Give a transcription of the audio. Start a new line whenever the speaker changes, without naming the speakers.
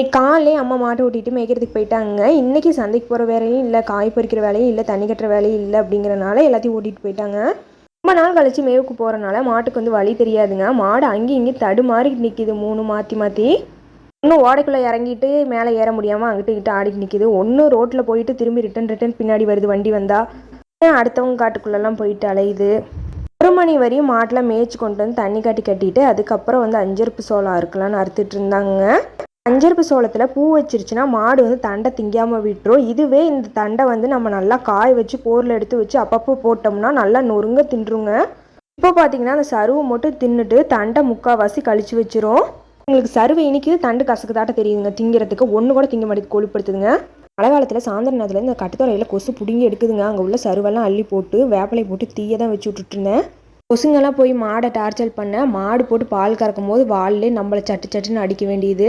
இன்னைக்கு காலையிலே அம்மா மாட்டை ஓட்டிட்டு மேய்க்கிறதுக்கு போயிட்டாங்க. இன்றைக்கி சந்தைக்கு போகிற வேலையும் இல்லை காய் பறிக்கிற வேலையும் இல்லை தண்ணி கட்டுற வேலையும் இல்லை அப்படிங்கிறனால எல்லாத்தையும் ஓட்டிகிட்டு போயிட்டாங்க. ரொம்ப நாள் கழிச்சு மேவுக்கு போகிறனால மாட்டுக்கு வந்து வழி தெரியாதுங்க. மாடு அங்கேயும் இங்கேயும் தடுமாறி நிற்கிது மூணு மாற்றி மாற்றி இன்னும் ஓடைக்குள்ளே இறங்கிட்டு மேலே ஏற முடியாமல் அங்கிட்டு இங்கிட்ட ஆடிட்டு நிற்கிது ஒன்று ரோட்டில் போயிட்டு திரும்பி ரிட்டன் ரிட்டன் பின்னாடி வருது வண்டி வந்தால் அடுத்தவங்க காட்டுக்குள்ளெல்லாம் போயிட்டு அலையுது? ஒரு மணி வரையும் மாட்டில் மேய்ச்சி கொண்டு வந்து தண்ணி காட்டி கட்டிட்டு அதுக்கப்புறம் வந்து அஞ்சருப்பு சோளம் அறுக்கலான்னு அறுத்துட்டு இருந்தாங்க. அஞ்சருப்பு சோளத்தில் பூ வச்சிருச்சுன்னா மாடு வந்து தண்டை திங்காமல் விட்டுரும். இதுவே இந்த தண்டை வந்து நம்ம நல்லா காய வச்சு போரில் எடுத்து வச்சு அப்பப்போ போட்டோம்னா நல்லா நொறுங்க தின்றுங்க. இப்போ பார்த்தீங்கன்னா அந்த சருவை மட்டும் தின்னுட்டு தண்டை முக்கால்வாசி கழிச்சு வச்சிரும். உங்களுக்கு சருவை இனிக்குது தண்டு கசக்கு தாட்ட தெரியுதுங்க. திங்கிறதுக்கு ஒன்று கூட திங்க மாட்டேங்குது கொழுப்படுத்துதுங்க. மழை காலத்தில் சாயந்தர நேரத்தில் இந்த கட்டுத்தரையில் கொசு பிடுங்கி எடுக்குதுங்க. அங்கே உள்ள சருவெல்லாம் அள்ளி போட்டு வேப்பிலை போட்டு தீயை தான் வச்சு விட்டுட்டுருந்தேன். கொசுங்கெல்லாம் போய் மாடை டார்ச்சர் பண்ண மாடு போட்டு பால் கறக்கும் போது வால்லே நம்மளை சட்டு சட்டுன்னு அடிக்க வேண்டியது.